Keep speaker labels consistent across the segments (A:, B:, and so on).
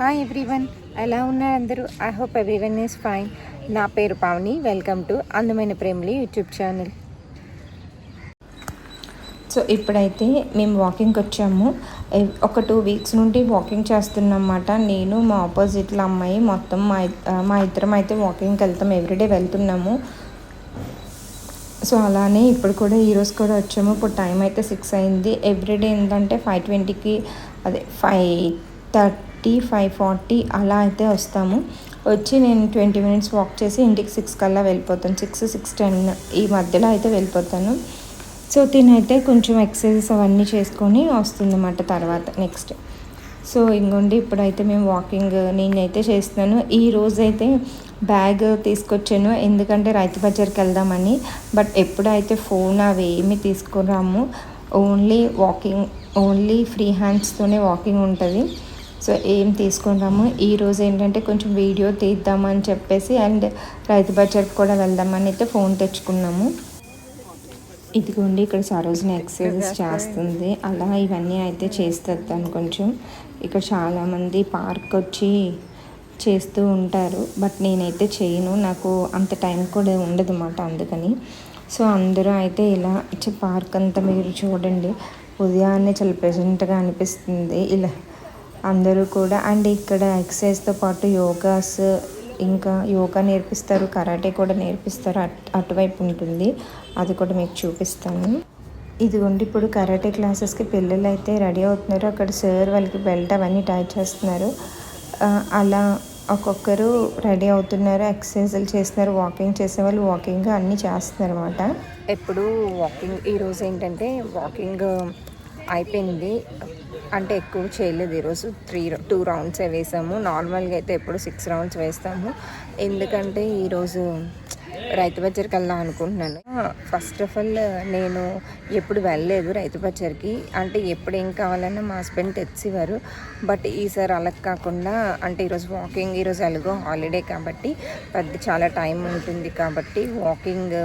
A: Hi everyone ఎలా ఉన్నారు అందరూ? I hope everyone is fine నా పేరు పావని. వెల్కమ్ టు అందమైన ప్రేమలి యూట్యూబ్ ఛానల్. సో ఇప్పుడైతే మేము వాకింగ్కి వచ్చాము. ఒక టూ వీక్స్ నుండి వాకింగ్ చేస్తున్నమాట నేను మా ఆపోజిట్లో అమ్మాయి మొత్తం మా మా ఇద్దరం అయితే వాకింగ్కి వెళ్తాం. ఎవ్రీడే వెళ్తున్నాము. సో అలానే ఇప్పుడు కూడా ఈరోజు కూడా వచ్చాము. ఇప్పుడు టైం అయితే సిక్స్ అయింది. ఎవ్రీడే ఏంటంటే ఫైవ్ ట్వంటీకి అదే ఫైవ్ థర్టీ ఫైవ్ ఫార్టీ అలా అయితే వస్తాము. వచ్చి నేను ట్వంటీ మినిట్స్ వాక్ చేసి ఇంటికి సిక్స్ కల్లా వెళ్ళిపోతాను. సిక్స్ సిక్స్ టెన్ ఈ మధ్యలో అయితే వెళ్ళిపోతాను. సో తినైతే కొంచెం ఎక్సర్సైజెస్ అవన్నీ చేసుకొని వస్తుందన్నమాట తర్వాత నెక్స్ట్. సో ఇంకోండి ఇప్పుడైతే మేము వాకింగ్ నేనైతే చేస్తున్నాను. ఈ రోజైతే బ్యాగ్ తీసుకొచ్చాను. ఎందుకంటే రైతు బజార్కి వెళ్దామని. బట్ ఎప్పుడైతే ఫోన్ అవి ఏమి తీసుకురాము ఓన్లీ వాకింగ్ ఓన్లీ ఫ్రీ హ్యాండ్స్తోనే వాకింగ్ ఉంటుంది. సో ఏం తీసుకొని రాము ఈ రోజు ఏంటంటే కొంచెం వీడియో తీద్దామని చెప్పేసి అండ్ రైతు బజార్కి కూడా వెళ్దామని అయితే ఫోన్ తెచ్చుకున్నాము. ఇదిగోండి ఇక్కడ సరోజిని ఎక్సర్సైజెస్ చేస్తుంది. అలా ఇవన్నీ అయితే చేస్తుంది తను కొంచెం. ఇక్కడ చాలామంది పార్క్ వచ్చి చేస్తూ ఉంటారు. బట్ నేనైతే చేయను. నాకు అంత టైం కూడా ఉండదు అన్నమాట అందుకని. సో అందరూ అయితే ఇలా పార్క్ అంతా మీరు చూడండి. ఉదయాన్నే చాలా ప్రెజెంట్గా అనిపిస్తుంది. ఇలా అందరూ కూడా అండ్ ఇక్కడ ఎక్సర్సైజ్తో పాటు యోగాస్ ఇంకా యోగా నేర్పిస్తారు కరాటే కూడా నేర్పిస్తారు అట్ అటువైపు ఉంటుంది. అది కూడా మీకు చూపిస్తాను. ఇదిగోండి ఇప్పుడు కరాటే క్లాసెస్కి పిల్లలు అయితే రెడీ అవుతున్నారు. అక్కడ సార్ వాళ్ళకి బెల్ట్ అవన్నీ టై చేస్తున్నారు. అలా ఒక్కొక్కరు రెడీ అవుతున్నారు ఎక్సర్సైజులు చేస్తున్నారు వాకింగ్ చేసే వాళ్ళు వాకింగ్ అన్నీ చేస్తున్నారు అనమాట ఎప్పుడు వాకింగ్ ఈరోజు ఏంటంటే వాకింగ్ అయిపోయింది. అంటే ఎక్కువ చేయలేదు ఈరోజు. త్రీ టూ రౌండ్సే వేసాము. నార్మల్గా అయితే ఎప్పుడు సిక్స్ రౌండ్స్ వేస్తాము. ఎందుకంటే ఈరోజు రైతు బజార్కి వెళ్దాం అనుకుంటున్నాను. ఫస్ట్ ఆఫ్ ఆల్ నేను ఎప్పుడు వెళ్ళలేదు రైతు బజార్కి. అంటే ఎప్పుడు ఏం కావాలన్నా మా హస్బెండ్ తెచ్చివారు బట్ ఈసారి అలా కాకుండా అంటే ఈరోజు వాకింగ్ ఈరోజు ఎలాగో హాలిడే కాబట్టి పెద్ద చాలా టైం ఉంటుంది కాబట్టి వాకింగ్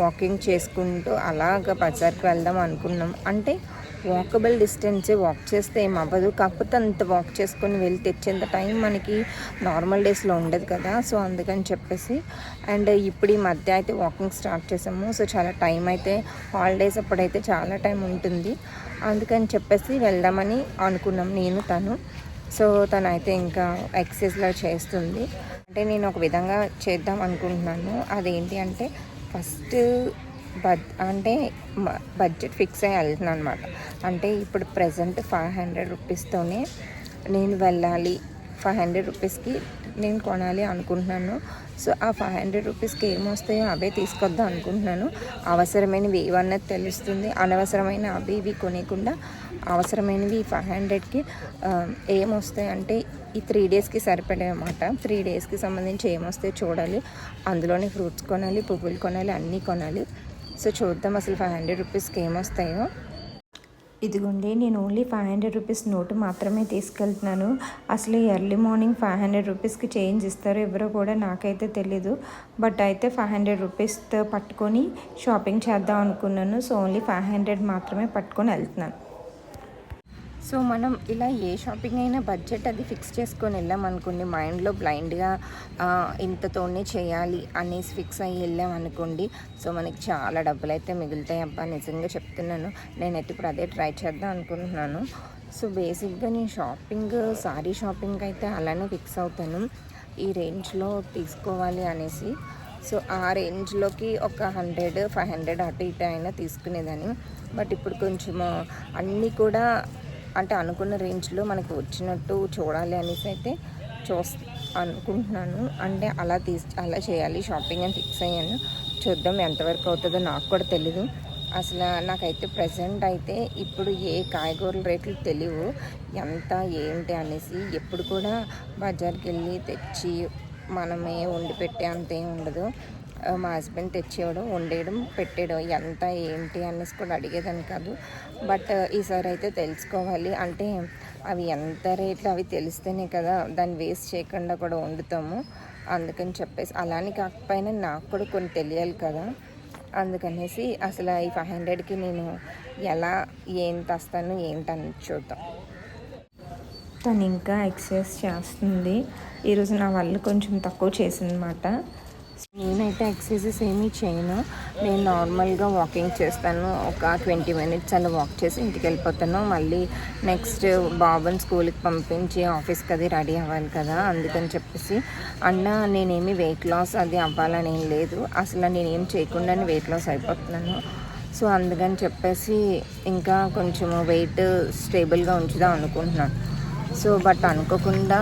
A: వాకింగ్ చేసుకుంటూ అలాగ బజార్కి వెళ్దాం అనుకున్నాం. అంటే వాకబుల్ డిస్టెన్సే వాక్ చేస్తే ఏం అవ్వదు. కాకపోతే అంత వాక్ చేసుకొని వెళ్ళి తెచ్చేంత టైం మనకి నార్మల్ డేస్లో ఉండదు కదా. సో అందుకని చెప్పేసి. అండ్ ఇప్పుడు ఈ మధ్య అయితే వాకింగ్ స్టార్ట్ చేసాము. సో చాలా టైం అయితే హాలిడేస్ అప్పుడైతే చాలా టైం ఉంటుంది. అందుకని చెప్పేసి వెళ్దామని అనుకున్నాం నేను తను. సో తను అయితే ఇంకా ఎక్సర్సైజ్లో చేస్తుంది. అంటే నేను ఒక విధంగా చేద్దాం అనుకుంటున్నాను. అదేంటి అంటే ఫస్ట్ బడ్ అంటే బడ్జెట్ ఫిక్స్ అయ్యి వెళ్తున్నాను అనమాట అంటే ఇప్పుడు ప్రజెంట్ ఫైవ్ హండ్రెడ్ రూపీస్తోనే నేను వెళ్ళాలి. ఫైవ్ హండ్రెడ్ రూపీస్కి నేను కొనాలి అనుకుంటున్నాను. సో ఆ ఫైవ్ హండ్రెడ్ రూపీస్కి ఏమొస్తాయో అవే తీసుకొద్దాం అనుకుంటున్నాను. అవసరమైనవి ఏవన్నది తెలుస్తుంది. అనవసరమైన అవి ఇవి కొనేయకుండా అవసరమైనవి ఫైవ్ హండ్రెడ్కి ఏమొస్తాయి అంటే ఈ త్రీ డేస్కి సరిపడే త్రీ డేస్కి సంబంధించి ఏమొస్తాయో చూడాలి. అందులోనే ఫ్రూట్స్ కొనాలి పువ్వులు కొనాలి అన్నీ కొనాలి. సో చూద్దాం అసలు ఫైవ్ హండ్రెడ్ రూపీస్కి ఏమొస్తాయో. ఇదిగోండి నేను only five hundred rupees note మాత్రమే తీసుకెళ్తున్నాను. అసలు ఎర్లీ మార్నింగ్ ఫైవ్ హండ్రెడ్ రూపీస్కి చేంజ్ ఇస్తారో ఎవరో కూడా నాకైతే తెలీదు. బట్ అయితే ఫైవ్ హండ్రెడ్ రూపీస్తో పట్టుకొని షాపింగ్ చేద్దాం అనుకున్నాను. సో ఓన్లీ ఫైవ్ హండ్రెడ్ మాత్రమే పట్టుకొని వెళ్తున్నాను. సో మనం ఇలా ఏ షాపింగ్ అయినా బడ్జెట్ అది ఫిక్స్ చేసుకొని వెళ్ళాం అనుకోండి మైండ్లో బ్లైండ్గా ఇంతతోనే చేయాలి అనేసి ఫిక్స్ అయ్యి వెళ్ళాం అనుకోండి సో మనకి చాలా డబ్బులు అయితే మిగులుతాయి. అబ్బా నిజంగా చెప్తున్నాను నేనైతే ఇప్పుడు అదే ట్రై చేద్దాం అనుకుంటున్నాను. సో బేసిక్గా నేను షాపింగ్ సారీ షాపింగ్ అయితే అలానే ఫిక్స్ అవుతాను. ఈ రేంజ్లో తీసుకోవాలి అనేసి. సో ఆ రేంజ్లోకి ఒక హండ్రెడ్ ఫైవ్ హండ్రెడ్ అటు ఇటు అయినా తీసుకునేదాన్ని. బట్ ఇప్పుడు కొంచెము అన్నీ కూడా అంటే అనుకున్న రేంజ్లో మనకు వచ్చినట్టు చూడాలి అనేసి అయితే చూస్ అనుకుంటున్నాను. అంటే అలా తీసి అలా చేయాలి. షాపింగ్ అని ఫిక్స్ అయ్యాను. చూద్దాం ఎంతవరకు అవుతుందో నాకు కూడా తెలీదు. అసలు నాకైతే ప్రజెంట్ అయితే ఇప్పుడు ఏ కాయగూరల రేట్లు తెలియవు. ఎంత ఏంటి అనేసి ఎప్పుడు కూడా బజార్కి వెళ్ళి తెచ్చి మనమే వండి పెట్టే అంత ఏం ఉండదు. మా హస్బెండ్ తెచ్చేయడం వండేయడం పెట్టేయడం ఎంత ఏంటి అనేసి కూడా అడిగేదాన్ని కాదు. బట్ ఈసారి అయితే తెలుసుకోవాలి. అంటే అవి ఎంత రేట్లు అవి తెలిస్తేనే కదా దాన్ని వేస్ట్ చేయకుండా కూడా వండుతాము. అందుకని చెప్పేసి అలానే కాకపోయినా నాకు కూడా కొన్ని తెలియాలి కదా. అందుకనేసి అసలు ఈ ఫైవ్ హండ్రెడ్కి నేను ఎలా ఏం తెస్తాను ఏంటని చూద్దాం. తను ఇంకా ఎక్సర్సైజ్ చేస్తుంది. ఈరోజు నా వల్ల కొంచెం తక్కువ చేసిందన్నమాట. నేనైతే ఎక్సర్సైజెస్ ఏమీ చేయను నేను నార్మల్గా వాకింగ్ చేస్తాను. ఒక ట్వంటీ మినిట్స్ అలా వాక్ చేసి ఇంటికి వెళ్ళిపోతాను. మళ్ళీ నెక్స్ట్ బాబుని స్కూల్కి పంపించి ఆఫీస్కి అది రెడీ అవ్వాలి కదా అందుకని చెప్పేసి. అన్న నేనేమి వెయిట్ లాస్ అది అవ్వాలని ఏం లేదు. అసలు నేనేం చేయకుండానే వెయిట్ లాస్ అయిపోతున్నాను. సో అందుకని చెప్పేసి ఇంకా కొంచెం వెయిట్ స్టేబుల్గా ఉంచుదాం అనుకుంటున్నాను. సో బట్ అనుకోకుండా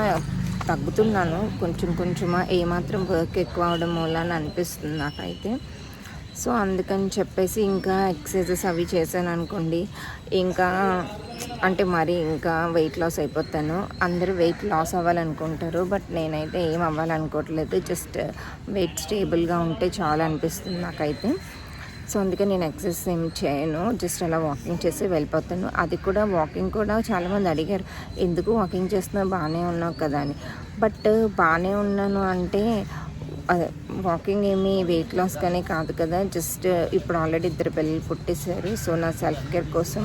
A: తగ్గుతున్నాను. కొంచెం కొంచెమా ఏమాత్రం వర్క్ ఎక్కువ అవడం మూలన అనిపిస్తుంది నాకైతే. సో అందుకని చెప్పేసి ఇంకా ఎక్సర్సైజెస్ అవి చేశాను అనుకోండి. ఇంకా అంటే మరి ఇంకా వెయిట్ లాస్ అయిపోతాను. అందరూ వెయిట్ లాస్ అవ్వాలనుకుంటారు. బట్ నేనైతే ఏం అవ్వాలనుకోవట్లేదు. జస్ట్ వెయిట్ స్టేబుల్గా ఉంటే చాలా అనిపిస్తుంది నాకైతే. సో అందుకే నేను ఎక్సర్సైజ్ ఏం చేయను. జస్ట్ అలా వాకింగ్ చేసి వెళ్ళిపోతాను. అది కూడా వాకింగ్ కూడా చాలామంది అడిగారు ఎందుకు వాకింగ్ చేస్తున్నావు? బాగానే ఉన్నావు కదా అని. బట్ బాగానే ఉన్నాను అంటే అదే వాకింగ్ ఏమి వెయిట్ లాస్ కానీ కాదు కదా. జస్ట్ ఇప్పుడు ఆల్రెడీ ఇద్దరు పిల్లలు పుట్టేశారు. సో నా సెల్ఫ్ కేర్ కోసం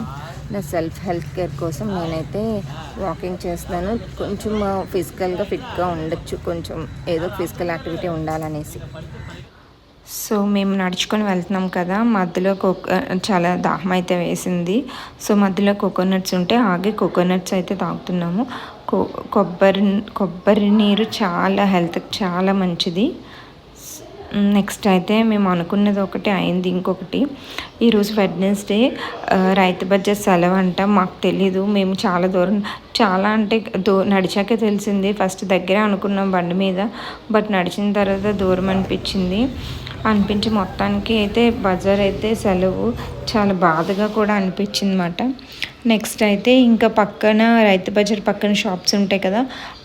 A: నా సెల్ఫ్ హెల్త్ కేర్ కోసం నేనైతే వాకింగ్ చేస్తున్నాను. కొంచెం ఫిజికల్గా ఫిట్గా ఉండొచ్చు. కొంచెం ఏదో ఫిజికల్ యాక్టివిటీ ఉండాలనేసి.
B: సో మేము నడుచుకొని వెళ్తున్నాం కదా మధ్యలో కోకో చాలా దాహం అయితే వేసింది. సో మధ్యలో కోకోనట్స్ ఉంటే ఆగి కోకోనట్స్ అయితే తాగుతున్నాము. కో కొబ్బరి కొబ్బరి నీరు చాలా హెల్త్కి చాలా మంచిది. నెక్స్ట్ అయితే మేము అనుకున్నది ఒకటి అయింది ఇంకొకటి. ఈరోజు వెడ్నెస్డే రైతు బడ్జెట్ సెలవు అంట మాకు తెలీదు. మేము చాలా దూరం చాలా అంటే దో నడిచాకే తెలిసింది. ఫస్ట్ దగ్గరే అనుకున్నాం బండి మీద బట్ నడిచిన తర్వాత దూరం అనిపించింది. అనిపించి మొత్తానికి అయితే బజార్ అయితే సెలవు. చాలా బాధగా కూడా అనిపించింది అనమాట నెక్స్ట్ అయితే ఇంకా పక్కన రైతు బజార్ పక్కన షాప్స్ ఉంటాయి కదా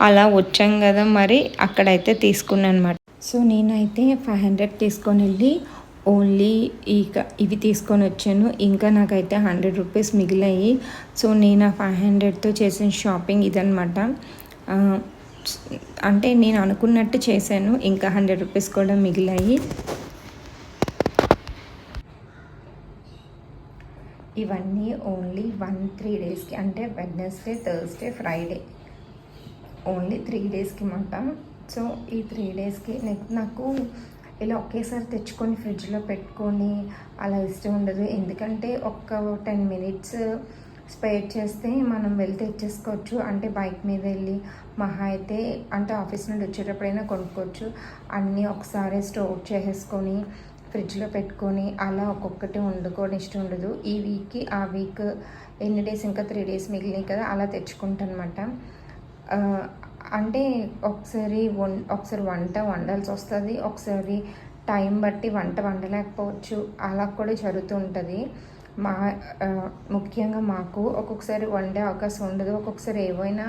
B: అలా వచ్చాం కదా మరి అక్కడైతే తీసుకున్నాను అనమాట సో నేనైతే ఫైవ్ హండ్రెడ్ తీసుకొని వెళ్ళి ఓన్లీ ఇక ఇవి తీసుకొని వచ్చాను. ఇంకా నాకైతే హండ్రెడ్ రూపీస్ మిగిలాయి. సో నేను ఆ ఫైవ్ హండ్రెడ్తో చేసిన షాపింగ్ ఇదనమాట అంటే నేను అనుకున్నట్టు చేశాను. ఇంకా హండ్రెడ్ రూపీస్ కూడా మిగిలాయి.
A: ఇవన్నీ ఓన్లీ వన్ త్రీ డేస్కి అంటే Wednesday Thursday Friday only three డేస్కి మాట సో ఈ త్రీ డేస్కి నాకు ఇలా ఒకేసారి తెచ్చుకొని ఫ్రిడ్జ్లో పెట్టుకొని అలా ఇష్టం ఉండదు. ఎందుకంటే ఒక్క టెన్ మినిట్స్ స్పేర్ చేస్తే మనం వెళ్ళి తెచ్చేసుకోవచ్చు. అంటే బైక్ మీద వెళ్ళి మహా అయితే అంటే ఆఫీస్ నుండి వచ్చేటప్పుడైనా కొనుక్కోవచ్చు. అన్నీ ఒకసారి స్టోర్ చేసేసుకొని ఫ్రిడ్జ్లో పెట్టుకొని అలా ఒక్కొక్కటి వండుకోవడం ఇష్టం ఉండదు. ఈ వీక్కి ఆ వీక్ ఎన్ని డేస్ ఇంకా త్రీ డేస్ మిగిలినాయి కదా అలా తెచ్చుకుంటాను అనమాట అంటే ఒకసారి వం ఒకసారి వంట వండాల్సి వస్తుంది. ఒకసారి టైం బట్టి వంట వండలేకపోవచ్చు. అలా కూడా జరుగుతూ ఉంటుంది. మా ముఖ్యంగా మాకు ఒక్కొక్కసారి వండే అవకాశం ఉండదు. ఒక్కొక్కసారి ఏవైనా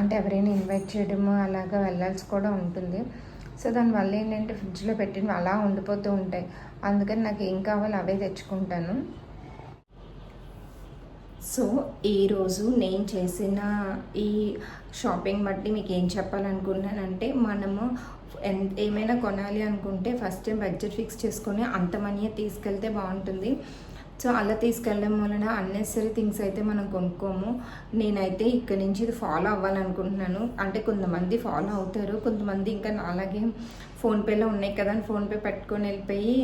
A: అంటే ఎవరైనా ఇన్వైట్ చేయడము అలాగా వెళ్ళాల్సి కూడా ఉంటుంది. సో దానివల్ల ఏంటంటే ఫ్రిడ్జ్లో పెట్టినవి అలా ఉండిపోతూ ఉంటాయి. అందుకని నాకు ఏం కావాలో అవే తెచ్చుకుంటాను. సో ఈరోజు నేను చేసిన ఈ షాపింగ్ బట్టి మీకు ఏం చెప్పాలనుకున్నానంటే మనము ఏమైనా కొనాలి అనుకుంటే ఫస్ట్ టైం బడ్జెట్ ఫిక్స్ చేసుకొని అంత మనీ తీసుకెళ్తే బాగుంటుంది. సో అలా తీసుకెళ్ళడం వలన అన్నెసరీ థింగ్స్ అయితే మనం కొనుక్కోము. నేనైతే ఇక్కడ నుంచి ఇది ఫాలో అవ్వాలనుకుంటున్నాను. అంటే కొంతమంది ఫాలో అవుతారు కొంతమంది ఇంకా అలాగే ఫోన్పేలో ఉన్నాయి కదా అని ఫోన్పే పెట్టుకొని వెళ్ళిపోయి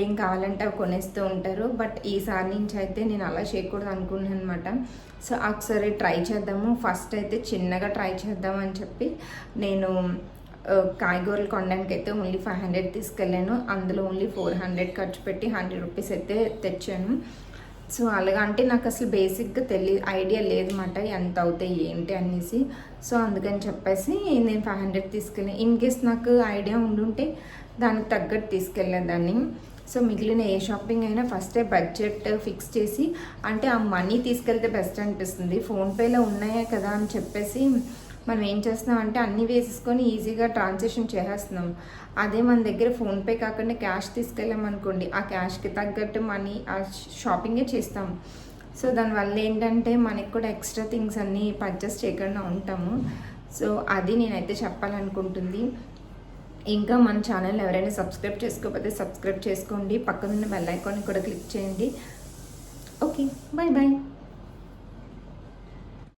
A: ఏం కావాలంటే అవి కొనేస్తూ ఉంటారు. బట్ ఈసారి నుంచి అయితే నేను అలా చేయకూడదు అనుకున్నాను అనమాట సో ఒకసారి ట్రై చేద్దాము. ఫస్ట్ అయితే చిన్నగా ట్రై చేద్దామని చెప్పి నేను కాయగూరలు కొనడానికి అయితే ఓన్లీ ఫైవ్ హండ్రెడ్ తీసుకెళ్ళాను. అందులో ఓన్లీ ఫోర్ హండ్రెడ్ ఖర్చు పెట్టి హండ్రెడ్ రూపీస్ అయితే తెచ్చాను. సో అలాగా అంటే నాకు అసలు బేసిక్గా తెలియ ఐడియా లేదన్నమాట ఎంత అవుతాయి ఏంటి అనేసి. సో అందుకని చెప్పేసి నేను ఫైవ్ హండ్రెడ్ తీసుకెళ్ళాను. ఇన్ కేస్ నాకు ఐడియా ఉండుంటే దానికి తగ్గట్టు తీసుకెళ్ళేదాన్ని. సో మిగిలిన ఏ షాపింగ్ అయినా ఫస్టే బడ్జెట్ ఫిక్స్ చేసి అంటే ఆ మనీ తీసుకెళ్తే బెస్ట్ అనిపిస్తుంది. ఫోన్పేలో ఉన్నాయా కదా అని చెప్పేసి మనం ఏం చేస్తున్నాం అంటే అన్నీ వేసేసుకొని ఈజీగా ట్రాన్సాక్షన్ చేసేస్తున్నాం. అదే మన దగ్గర ఫోన్పే కాకుండా క్యాష్ తీసుకెళ్ళామనుకోండి ఆ క్యాష్కి తగ్గట్టు మనీ ఆ షాపింగే చేస్తాం. సో దానివల్ల ఏంటంటే మనకి కూడా ఎక్స్ట్రా థింగ్స్ అన్నీ పర్చేస్ చేయకుండా ఉంటాము. సో అది నేనైతే చెప్పాలనుకుంటుంది. ఇంకా మన ఛానల్ ఎవరైనా సబ్స్క్రైబ్ చేసుకోకపోతే సబ్స్క్రైబ్ చేసుకోండి. పక్కనున్న బెల్ ఐకాన్ కూడా క్లిక్ చేయండి. Okay bye bye